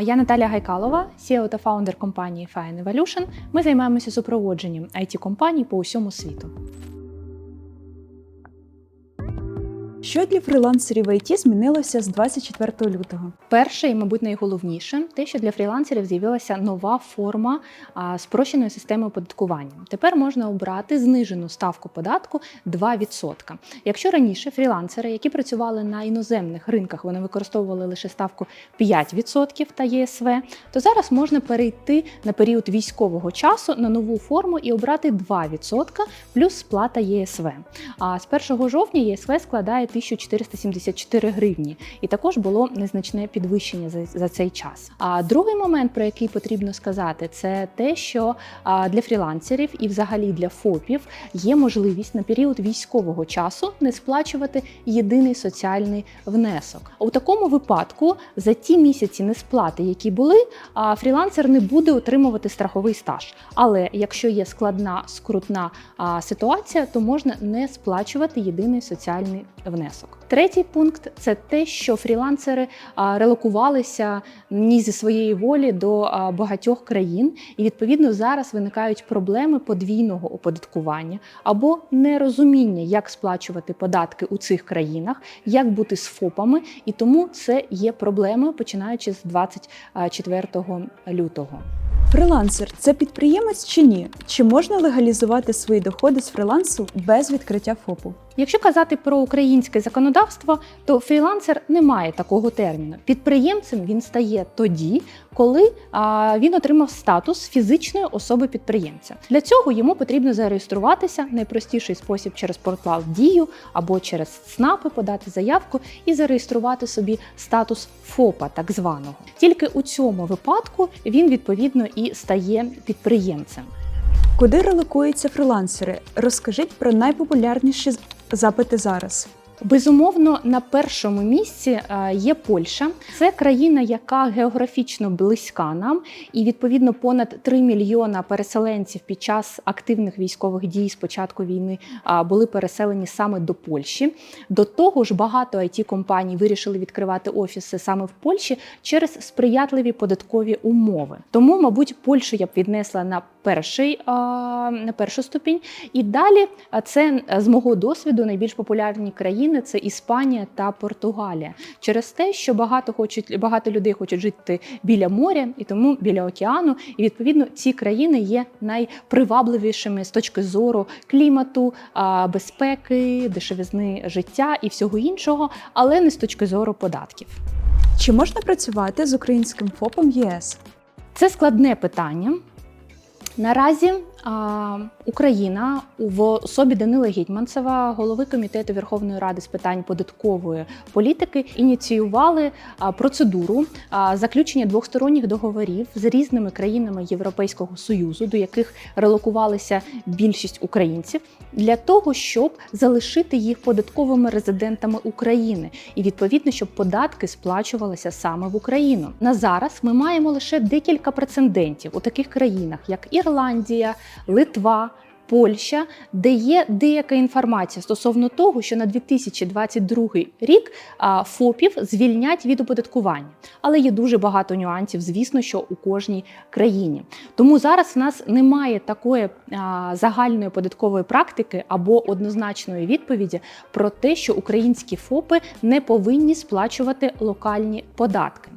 Я Наталя Гайкалова, CEO та фаундер компанії Fine Evolution. Ми займаємося супроводженням it компаній по усьому світу. Що для фрілансерів в ІТ змінилося з 24 лютого? Перше і, мабуть, найголовніше те, що для фрілансерів з'явилася нова форма а, спрощеної системи оподаткування. Тепер можна обрати знижену ставку податку 2%. Якщо раніше фрілансери, які працювали на іноземних ринках, вони використовували лише ставку 5% та ЄСВ, то зараз можна перейти на період військового часу на нову форму і обрати 2% плюс сплата ЄСВ. А з 1 жовтня ЄСВ складає 1474 гривні, і також було незначне підвищення за, за цей час. А другий момент, про який потрібно сказати, це те, що для фрілансерів і взагалі для ФОПів є можливість на період військового часу не сплачувати єдиний соціальний внесок. У такому випадку за ті місяці несплати, які були, фрілансер не буде отримувати страховий стаж. Але якщо є складна скрутна ситуація, то можна не сплачувати єдиний соціальний внесок. Третій пункт це те, що фрілансери релокувалися ні зі своєї волі до багатьох країн, і відповідно зараз виникають проблеми подвійного оподаткування або нерозуміння, як сплачувати податки у цих країнах, як бути з ФОПами, і тому це є проблемою починаючи з 24 лютого. Фрілансер це підприємець чи ні? Чи можна легалізувати свої доходи з фрілансу без відкриття ФОПу? Якщо казати про українське законодавство, то фрілансер не має такого терміну. Підприємцем він стає тоді, коли він отримав статус фізичної особи підприємця. Для цього йому потрібно зареєструватися найпростіший спосіб через портал Дію або через ЦНАПи подати заявку і зареєструвати собі статус ФОПа, так званого. Тільки у цьому випадку він відповідно і стає підприємцем. Куди релокуються фрілансери? Розкажіть про найпопулярніші запити зараз. Безумовно, на першому місці е, є Польща. Це країна, яка географічно близька нам, і відповідно понад 3 мільйона переселенців під час активних військових дій з початку війни були переселені саме до Польщі. До того ж, багато it компаній вирішили відкривати офіси саме в Польщі через сприятливі податкові умови. Тому, мабуть, Польщу я б віднесла на перший на першу ступінь. І далі це е, з мого досвіду найбільш популярні країни це Іспанія та Португалія. Через те, що багато хочуть багато людей хочуть жити біля моря і тому біля океану. І відповідно ці країни є найпривабливішими з точки зору клімату, безпеки, дешевизни життя і всього іншого, але не з точки зору податків. Чи можна працювати з українським ФОПом ЄС? Це складне питання. Наразі Україна в особі Данила Гетьманцева, голови комітету Верховної Ради з питань податкової політики, ініціювали процедуру заключення двосторонніх договорів з різними країнами Європейського союзу, до яких релокувалися більшість українців, для того, щоб залишити їх податковими резидентами України, і відповідно, щоб податки сплачувалися саме в Україну. На зараз ми маємо лише декілька прецедентів у таких країнах, як Ірландія, Литва. Польща, де є деяка інформація стосовно того, що на 2022 рік ФОПів звільнять від оподаткування, але є дуже багато нюансів, звісно, що у кожній країні. Тому зараз в нас немає такої загальної податкової практики або однозначної відповіді про те, що українські ФОПи не повинні сплачувати локальні податки.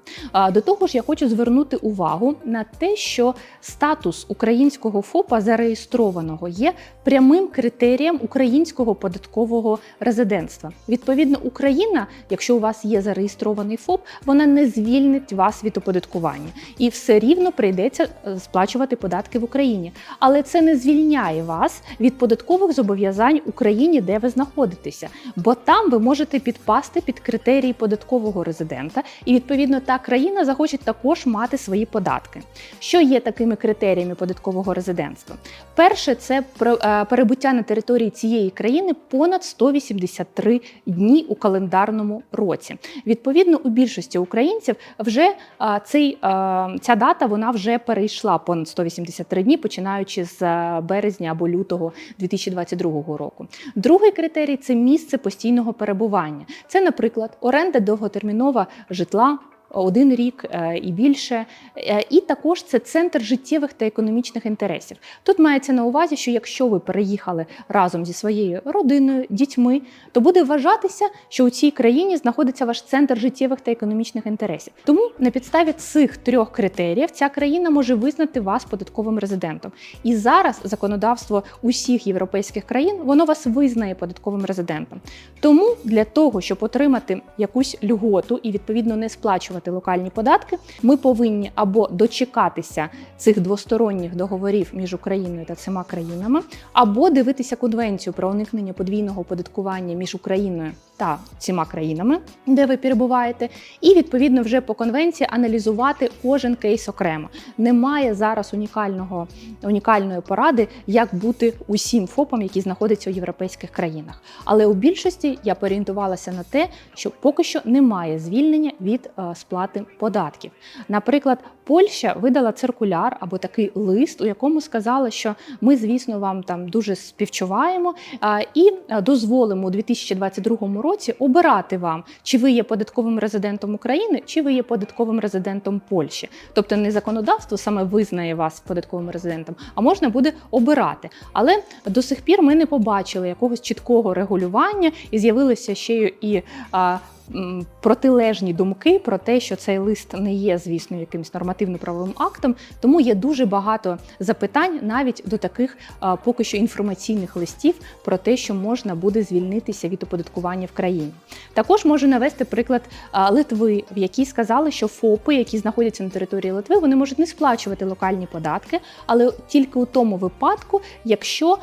До того ж, я хочу звернути увагу на те, що статус українського ФОПа зареєстрованого є прямим критерієм українського податкового резидентства. Відповідно, Україна, якщо у вас є зареєстрований ФОП, вона не звільнить вас від оподаткування і все рівно прийдеться е, сплачувати податки в Україні. Але це не звільняє вас від податкових зобов'язань Україні, де ви знаходитеся, бо там ви можете підпасти під критерії податкового резидента, і відповідно та країна захоче також мати свої податки. Що є такими критеріями податкового резидентства? Перше, це е, перебуття на території цієї країни понад 183 дні у календарному році. Відповідно, у більшості українців вже е, цей, е, ця дата вона вже перейшла понад 183 дні, починаючи з березня або лютого 2022 року. Другий критерій це місце постійного перебування. Це, наприклад, оренда довготермінова житла один рік е, і більше. Е, І також це центр життєвих та економічних інтересів. Тут мається на увазі, що якщо ви переїхали разом зі своєю родиною, дітьми, то буде вважатися, що у цій країні знаходиться ваш центр життєвих та економічних інтересів. Тому на підставі цих трьох критеріїв ця країна може визнати вас податковим резидентом. І зараз законодавство усіх європейських країн воно вас визнає податковим резидентом. Тому для того, щоб отримати якусь льготу і відповідно не сплачувати локальні податки, ми повинні або дочекатися цих двосторонніх договорів між Україною та цими країнами, або дивитися конвенцію про уникнення подвійного оподаткування між Україною та цими країнами, де ви перебуваєте, і відповідно вже по конвенції аналізувати кожен кейс окремо. Немає зараз унікального унікальної поради, як бути усім ФОПам, які знаходяться у європейських країнах. Але у більшості я порієнтувалася на те, що поки що немає звільнення від е, сплати податків. Наприклад, Польща видала циркуляр або такий лист, у якому сказала, що ми, звісно, вам там дуже співчуваємо і е, дозволимо у 2022 році обирати вам, чи ви є податковим резидентом України, чи ви є податковим резидентом Польщі. Тобто не законодавство саме визнає вас податковим резидентом, а можна буде обирати. Але до сих пір ми не побачили якогось чіткого регулювання, і з'явилися ще і протилежні думки про те, що цей лист не є, звісно, якимось нормативно-правовим актом. Тому є дуже багато запитань навіть до таких поки що інформаційних листів про те, що можна буде звільнитися від оподаткування в країні. Також можу навести приклад Литви, в якій сказали, що ФОПи, які знаходяться на території Литви, вони можуть не сплачувати локальні податки, але тільки у тому випадку, якщо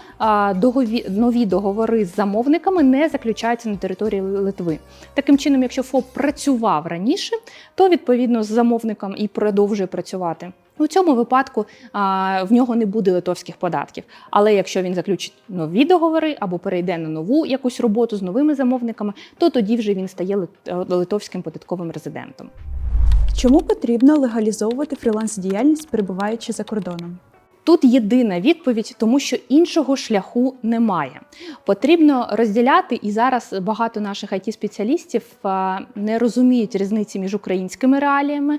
догові... нові договори з замовниками не заключаються на території Литви. Таким чином, якщо ФОП працював раніше, то відповідно з замовником і продовжує працювати. У цьому випадку а, в нього не буде литовських податків. Але якщо він заключить нові договори або перейде на нову якусь роботу з новими замовниками, то тоді вже він стає лит- литовським податковим резидентом. Чому потрібно легалізовувати фріланс-діяльність, перебуваючи за кордоном? Тут єдина відповідь, тому що іншого шляху немає. Потрібно розділяти, і зараз багато наших it спеціалістів не розуміють різниці між українськими реаліями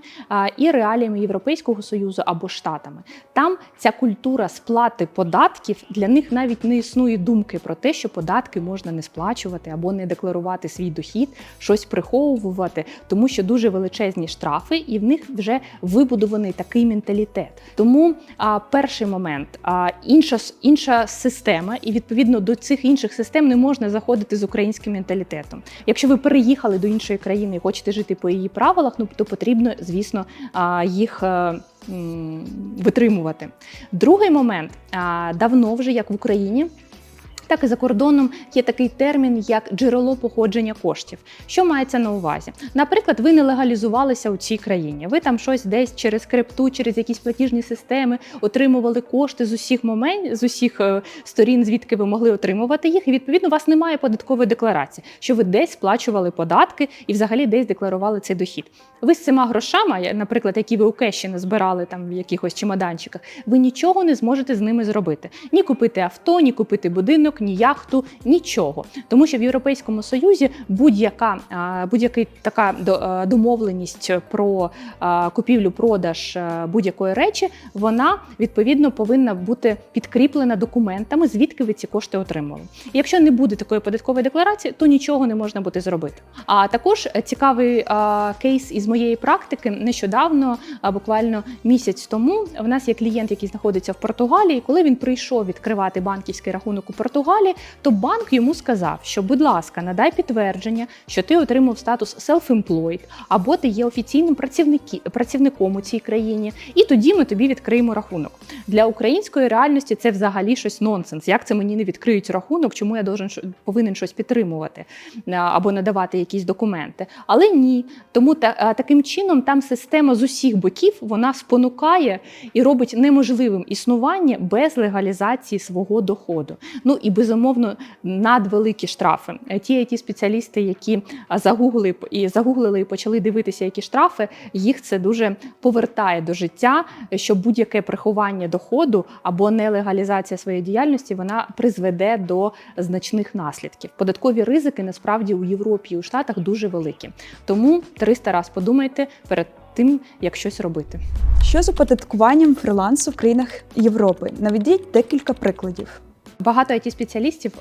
і реаліями Європейського союзу або штатами. Там ця культура сплати податків для них навіть не існує думки про те, що податки можна не сплачувати або не декларувати свій дохід, щось приховувати, тому що дуже величезні штрафи, і в них вже вибудований такий менталітет. Тому а, перший момент а, інша, інша система, і відповідно до цих інших систем не можна заходити з українським менталітетом. Якщо ви переїхали до іншої країни і хочете жити по її правилах, ну то потрібно, звісно, їх. е, Витримувати. Другий момент давно вже як в Україні. Так і за кордоном є такий термін, як джерело походження коштів. Що мається на увазі? Наприклад, ви не легалізувалися у цій країні. Ви там щось десь через крипту, через якісь платіжні системи отримували кошти з усіх моментів, з усіх е, сторін, звідки ви могли отримувати їх. І відповідно у вас немає податкової декларації, що ви десь сплачували податки і взагалі десь декларували цей дохід. Ви з цими грошами, наприклад, які ви у кеші не збирали там в якихось чемоданчиках, ви нічого не зможете з ними зробити. Ні купити авто, ні купити будинок, ні яхту, нічого. Тому що в Європейському Союзі будь-яка будь-яка така до- домовленість про купівлю-продаж будь-якої речі, вона відповідно повинна бути підкріплена документами, звідки ви ці кошти отримали. І якщо не буде такої податкової декларації, то нічого не можна буде зробити. А також е, цікавий кейс із моєї практики нещодавно, буквально місяць тому, в нас є клієнт, який знаходиться в Португалії. Коли він прийшов відкривати банківський рахунок у Португалії, то банк йому сказав, що, будь ласка, надай підтвердження, що ти отримав статус self-employed, або ти є офіційним працівником у цій країні, і тоді ми тобі відкриємо рахунок. Для української реальності це взагалі щось нонсенс. Як це мені не відкриють рахунок? Чому я повинен щось підтримувати або надавати якісь документи? Але ні. Тому та, таким чином там система з усіх боків вона спонукає і робить неможливим існування без легалізації свого доходу. Ну і безумовно надвеликі штрафи. Е, Ті it спеціалісти, які а, загуглили і загуглили і почали дивитися, які штрафи, їх це дуже повертає до життя, що будь-яке приховання доходу або нелегалізація своєї діяльності вона призведе до значних наслідків. Податкові ризики насправді у Європі і у Штатах дуже великі. Тому 300 раз подумайте перед тим, як щось робити. Що з оподаткуванням фрилансу в країнах Європи? Наведіть декілька прикладів. Багато it спеціалістів,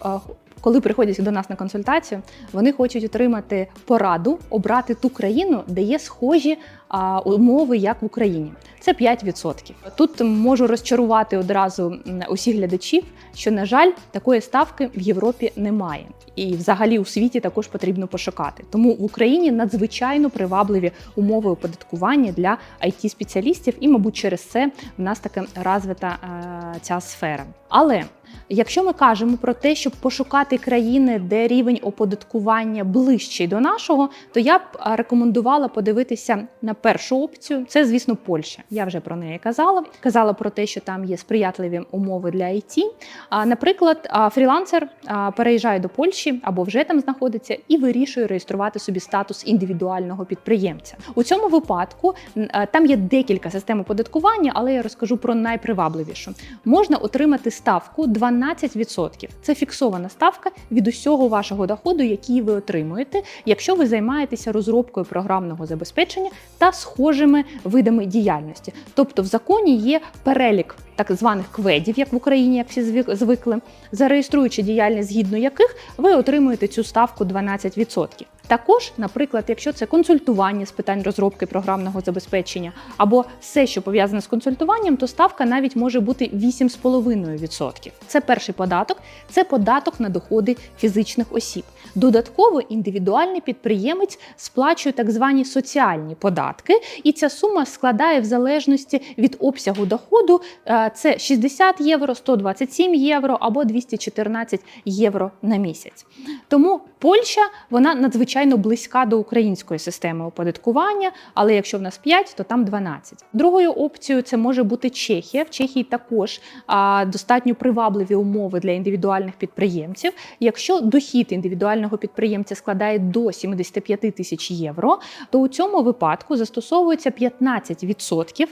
коли приходять до нас на консультацію, вони хочуть отримати пораду, обрати ту країну, де є схожі умови, як в Україні. Це 5%. Тут можу розчарувати одразу усіх глядачів, що на жаль, такої ставки в Європі немає. І взагалі у світі також потрібно пошукати. Тому в Україні надзвичайно привабливі умови оподаткування для it спеціалістів і, мабуть, через це в нас така розвита е, ця сфера. Але Якщо ми кажемо про те, щоб пошукати країни, де рівень оподаткування ближчий до нашого, то я б рекомендувала подивитися на першу опцію. Це, звісно, Польща. Я вже про неї казала. Казала про те, що там є сприятливі умови для IT. Наприклад, фрілансер переїжджає до Польщі або вже там знаходиться і вирішує реєструвати собі статус індивідуального підприємця. У цьому випадку там є декілька систем оподаткування, але я розкажу про найпривабливішу. Можна отримати ставку 12%. Це фіксована ставка від усього вашого доходу, який ви отримуєте, якщо ви займаєтеся розробкою програмного забезпечення та схожими видами діяльності. Тобто в законі є перелік так званих кведів, як в Україні, як всі звик- звикли, зареєструючи діяльність, згідно яких ви отримуєте цю ставку 12%. Також, наприклад, якщо це консультування з питань розробки програмного забезпечення або все, що пов'язане з консультуванням, то ставка навіть може бути 8,5%. Це перший податок, це податок на доходи фізичних осіб. Додатково індивідуальний підприємець сплачує так звані соціальні податки, і ця сума складає в залежності від обсягу доходу. е, Це 60 євро, 127 євро або 214 євро на місяць. Тому Польща вона надзвичайно близька до української системи оподаткування, але якщо в нас 5, то там 12. Другою опцією це може бути Чехія. В Чехії також а, достатньо привабливі умови для індивідуальних підприємців. Якщо дохід індивідуального підприємця складає до 75 тисяч євро, то у цьому випадку застосовується 15%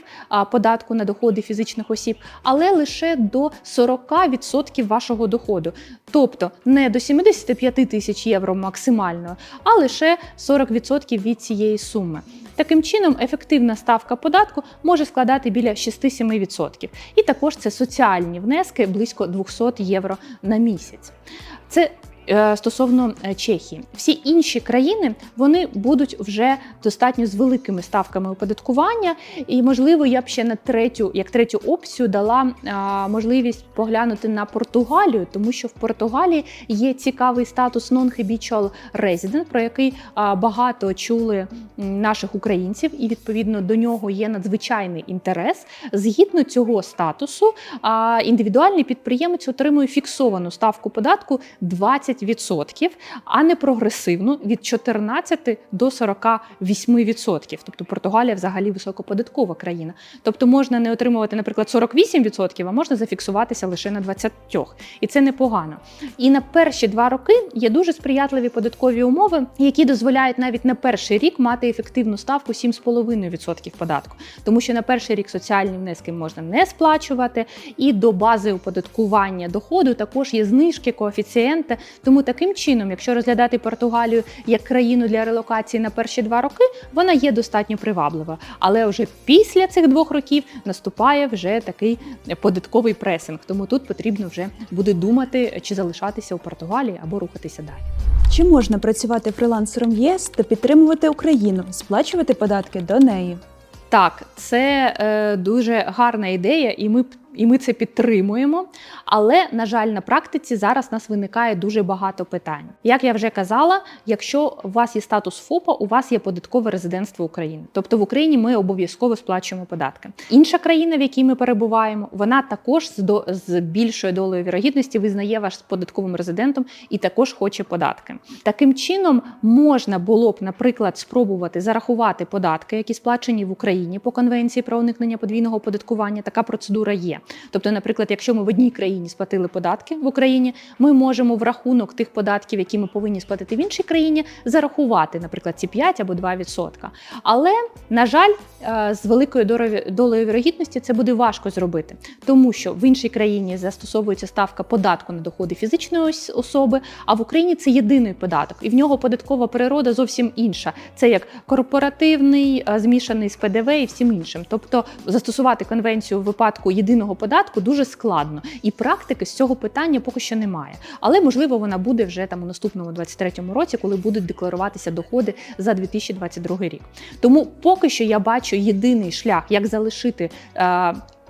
податку на доходи фізичних осіб, але лише до 40% вашого доходу. Тобто не до 75 тисяч євро максимально, а лише 40% від цієї суми. Таким чином, ефективна ставка податку може складати біля 6-7%. І також це соціальні внески близько 200 євро на місяць. Це стосовно е, Чехії. Всі інші країни вони будуть вже достатньо з великими ставками оподаткування. І, можливо, я б ще на третю, як третю опцію дала можливість поглянути на Португалію, тому що в Португалії є цікавий статус non-habitual resident, про який багато чули наших українців, і відповідно до нього є надзвичайний інтерес. Згідно цього статусу, індивідуальний підприємець отримує фіксовану ставку податку 20%, а не прогресивну від 14 до 48%. Тобто Португалія взагалі високоподаткова країна. Тобто можна не отримувати, наприклад, 48%, а можна зафіксуватися лише на 20%. І це непогано. І на перші два роки є дуже сприятливі податкові умови, які дозволяють навіть на перший рік мати ефективну ставку 7,5% податку. Тому що на перший рік соціальні внески можна не сплачувати, і до бази оподаткування доходу також є знижки, коефіцієнти. Тому таким чином, якщо розглядати Португалію як країну для релокації на перші два роки, вона є достатньо приваблива. Але вже після цих двох років наступає вже такий податковий пресинг. Тому тут потрібно вже буде думати, чи залишатися у Португалії або рухатися далі. Чи можна працювати фрилансером ЄС та підтримувати Україну, сплачувати податки до неї? Так, це е, дуже гарна ідея, і ми і ми це підтримуємо. Але, на жаль, на практиці зараз нас виникає дуже багато питань. Як я вже казала, якщо у вас є статус ФОПа, у вас є податкове резидентство України. Тобто в Україні ми обов'язково сплачуємо податки. Інша країна, в якій ми перебуваємо, вона також з більшою долею вірогідності визнає вас податковим резидентом і також хоче податки. Таким чином можна було б, наприклад, спробувати зарахувати податки, які сплачені в Україні по конвенції про уникнення подвійного оподаткування. Така процедура є. Тобто, наприклад, якщо ми в одній країні сплатили податки в Україні, ми можемо в рахунок тих податків, які ми повинні сплатити в іншій країні, зарахувати, наприклад, ці 5 або 2 відсотка. Але на жаль, е, з великою долею вірогідності це буде важко зробити, тому що в іншій країні застосовується ставка податку на доходи фізичної особи, а в Україні це єдиний податок, і в нього податкова природа зовсім інша. Це як корпоративний, е, змішаний з ПДВ і всім іншим. Тобто застосувати конвенцію в випадку єдиного податку дуже складно, і практики з цього питання поки що немає. Але можливо вона буде вже там у наступному 23-му році, коли будуть декларуватися доходи за 2022 рік. Тому поки що я бачу єдиний шлях, як залишити.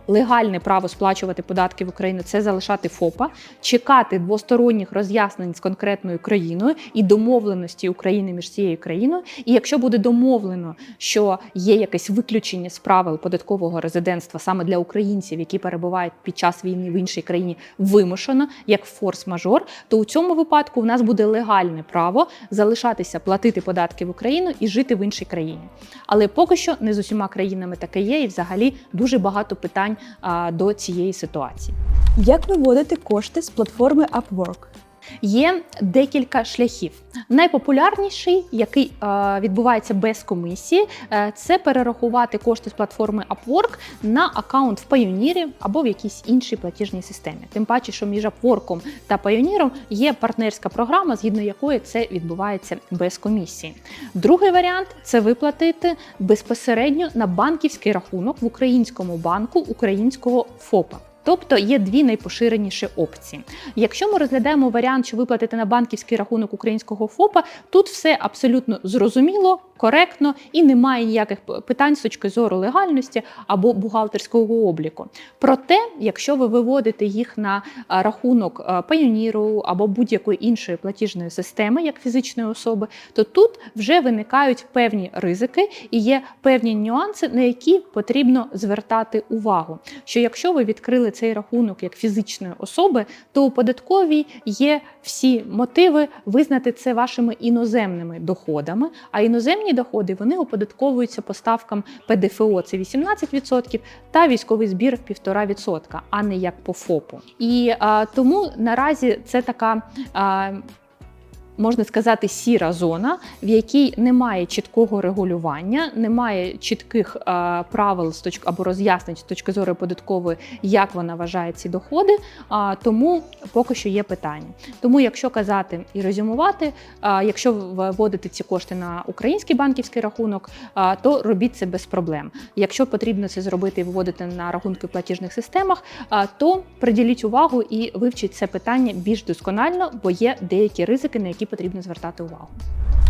Легальне право сплачувати податки в Україні це залишати ФОПа, чекати двосторонніх роз'яснень з конкретною країною і домовленості України між цією країною. І якщо буде домовлено, що є якесь виключення з правил податкового резидентства саме для українців, які перебувають під час війни в іншій країні, вимушено як форс-мажор, то у цьому випадку в нас буде легальне право залишатися платити податки в Україну і жити в іншій країні. Але поки що не з усіма країнами таке є, і взагалі дуже багато питань до цієї ситуації. Як виводити кошти з платформи Upwork? Є декілька шляхів. Найпопулярніший, який е, відбувається без комісії, е, це перерахувати кошти з платформи Upwork на аккаунт в Payoneer або в якійсь іншій платіжній системі. Тим паче, що між Upwork та Payoneer є партнерська програма, згідно якої це відбувається без комісії. Другий варіант це виплатити безпосередньо на банківський рахунок в українському банку українського ФОПа. Тобто є дві найпоширеніші опції. Якщо ми розглядаємо варіант, що виплатити на банківський рахунок українського ФОПа, тут все абсолютно зрозуміло, коректно і немає ніяких питань з точки зору легальності або бухгалтерського обліку. Проте, якщо ви виводите їх на рахунок Payoneer або будь-якої іншої платіжної системи, як фізичної особи, то тут вже виникають певні ризики і є певні нюанси, на які потрібно звертати увагу. Що якщо ви відкрили цей рахунок як фізичної особи, то у податковій є всі мотиви визнати це вашими іноземними доходами. А іноземні доходи вони оподатковуються по ставкам ПДФО це 18% та військовий збір 1,5%, а не як по ФОПу. І а, тому наразі це така. А, Можна сказати, сіра зона, в якій немає чіткого регулювання, немає чітких е, правил з точки або роз'яснень з точки зору податкової, як вона вважає ці доходи. А тому поки що є питання. Тому, якщо казати і резюмувати, а, якщо ви вводите ці кошти на український банківський рахунок, а, то робіть це без проблем. Якщо потрібно це зробити і виводити на рахунки в платіжних системах, а, то приділіть увагу і вивчіть це питання більш досконально, бо є деякі ризики, на які потрібно звертати увагу.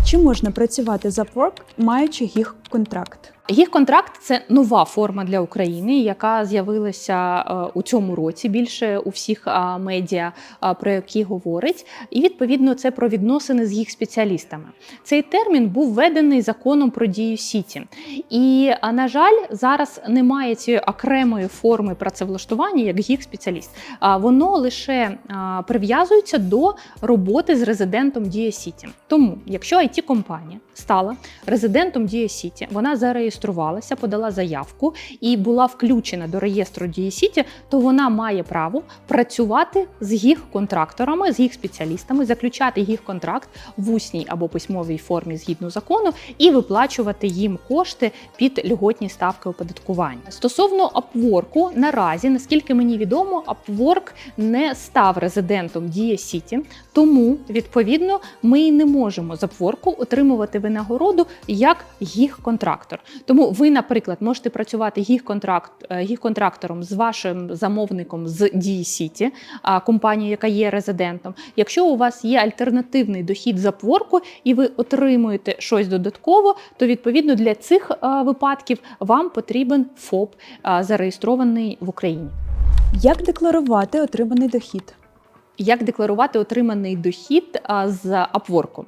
Чи можна працювати за Upwork, маючи їх контракт? Їх контракт це нова форма для України, яка з'явилася е, у цьому році більше у всіх медіа, про які говорить. І відповідно це про відносини з їх спеціалістами. Цей термін був введений законом про дію сіті. І на жаль, зараз немає цієї окремої форми працевлаштування як їх спеціаліст. Воно лише прив'язується до роботи з резидентом Дія Сіті. Тому, якщо it компанія стала резидентом Дія Сіті, вона зареєструвалася, подала заявку і була включена до реєстру Дія Сіті, то вона має право працювати з їх контракторами, з їх спеціалістами, заключати їх контракт в усній або письмовій формі згідно закону і виплачувати їм кошти під льготні ставки оподаткування. Стосовно Upwork, наразі, наскільки мені відомо, Upwork не став резидентом Дія Сіті, тому відповідно ми і не можемо з Upwork отримувати винагороду як їх контрактор. Тому ви, наприклад, можете працювати контракт е, їх контрактором з вашим замовником з Дії компанією, яка є резидентом. Якщо у вас є альтернативний дохід з Upwork і ви отримуєте щось додатково, то відповідно для цих е, випадків вам потрібен ФОП, е, зареєстрований в Україні. Як декларувати отриманий дохід? Як декларувати отриманий дохід з Upwork?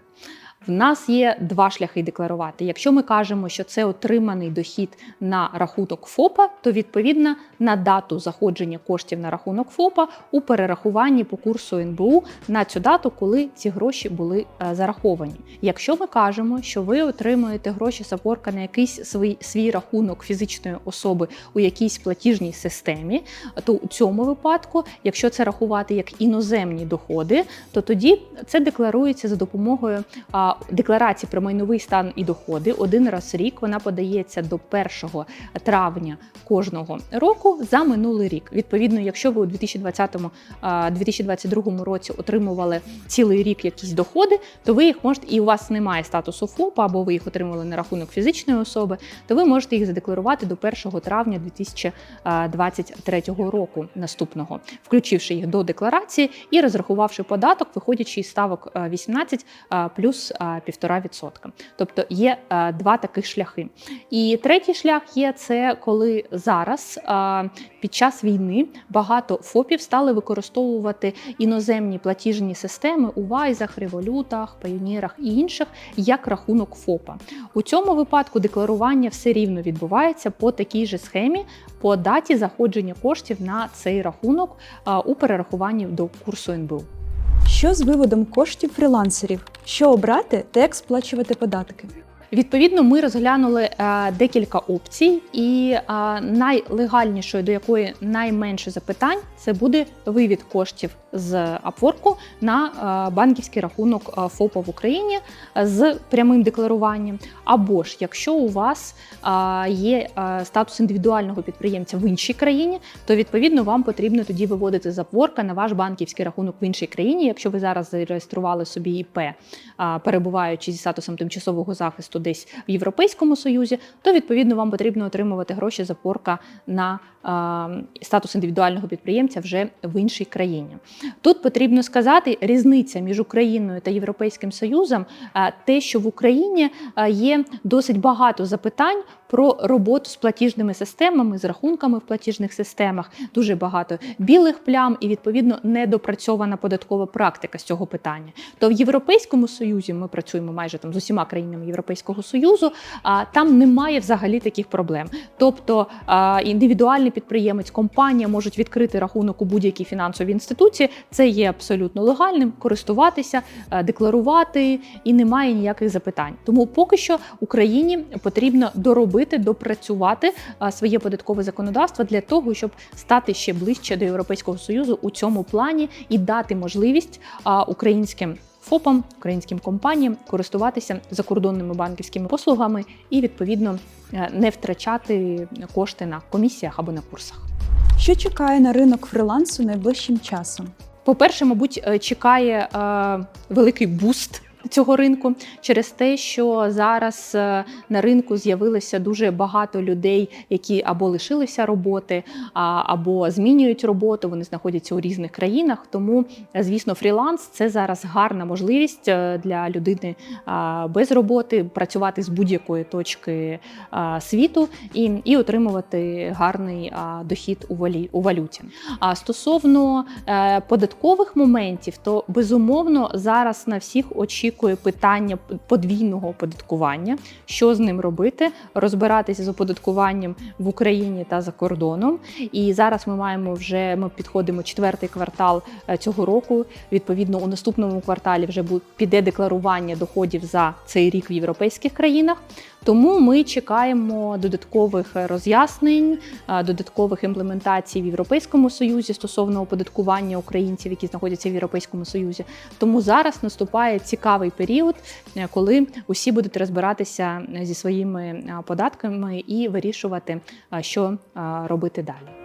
В нас є два шляхи декларувати. Якщо ми кажемо, що це отриманий дохід на рахунок ФОПа, то відповідно на дату заходження коштів на рахунок ФОПа у перерахуванні по курсу НБУ на цю дату, коли ці гроші були е, зараховані. Якщо ми кажемо, що ви отримуєте гроші з опорка на якийсь свій, свій рахунок фізичної особи у якійсь платіжній системі, то у цьому випадку, якщо це рахувати як іноземні доходи, то тоді це декларується за допомогою декларації про майновий стан і доходи. Один раз в рік вона подається до 1 травня кожного року за минулий рік. Відповідно, якщо ви у 2020-2022 році отримували цілий рік якісь доходи, то ви їх можете, і у вас немає статусу ФОПа, або ви їх отримали на рахунок фізичної особи, то ви можете їх задекларувати до 1 травня 2023 року наступного, включивши їх до декларації і розрахувавши податок, виходячи із ставок е, 18 е, плюс 1,5%. Тобто є два таких шляхи. І третій шлях є це, коли зараз під час війни багато ФОПів стали використовувати іноземні платіжні системи у вайзах, револютах, паюнірах і інших як рахунок ФОПа. У цьому випадку декларування все рівно відбувається по такій же схемі, по даті заходження коштів на цей рахунок у перерахуванні до курсу НБУ. Що з виводом коштів фрілансерів? Що обрати та як сплачувати податки? Відповідно, ми розглянули е, декілька опцій, і е, найлегальнішою, до якої найменше запитань, це буде вивід коштів з Upwork на е, банківський рахунок е, ФОПа в Україні е, з прямим декларуванням. Або ж якщо у вас є статус індивідуального підприємця в іншій країні, то відповідно вам потрібно тоді виводити з Upwork на ваш банківський рахунок в іншій країні. Якщо ви зараз зареєстрували собі ІП, перебуваючи зі статусом тимчасового захисту десь в Європейському Союзі, то відповідно вам потрібно отримувати гроші за порка на статус індивідуального підприємця вже в іншій країні. Тут потрібно сказати різниця між Україною та Європейським Союзом, те, що в Україні є досить багато запитань про роботу з платіжними системами, з рахунками в платіжних системах, дуже багато білих плям і відповідно недопрацьована податкова практика з цього питання. То в Європейському Союзі ми працюємо майже там з усіма країнами Європейського Союзу, а там немає взагалі таких проблем. Тобто індивідуальний підприємець, компанія можуть відкрити рахунок у будь-якій фінансовій інституції. Це є абсолютно легальним, користуватися, е, декларувати і немає ніяких запитань. Тому поки що Україні потрібно доробити, допрацювати своє податкове законодавство для того, щоб стати ще ближче до Європейського союзу у цьому плані і дати можливість українським. ФОПам, українським компаніям користуватися закордонними банківськими послугами і відповідно е, не втрачати кошти на комісіях або на курсах. Що чекає на ринок фрилансу найближчим часом? По-перше, мабуть, е, чекає е, великий буст. Цього ринку через те, що зараз е, на ринку з'явилося дуже багато людей, які або лишилися роботи, або змінюють роботу. Вони знаходяться у різних країнах. Тому, е, звісно, фріланс це зараз гарна можливість е, для людини без роботи працювати з будь-якої точки світу і, і отримувати гарний дохід у валі у валюті. А стосовно податкових моментів, то безумовно зараз на всіх очікує питання подвійного оподаткування, що з ним робити, розбиратися з оподаткуванням в Україні та за кордоном. І зараз ми маємо вже ми підходимо четвертий квартал е, цього року. Відповідно, у наступному кварталі вже піде декларування доходів за цей рік в європейських країнах. Тому ми чекаємо додаткових роз'яснень, е, додаткових імплементацій в Європейському Союзі стосовно оподаткування українців, які знаходяться в Європейському Союзі. Тому зараз наступає цікавий період, е, коли усі будуть розбиратися зі своїми е, податками і вирішувати, е, що е, робити далі.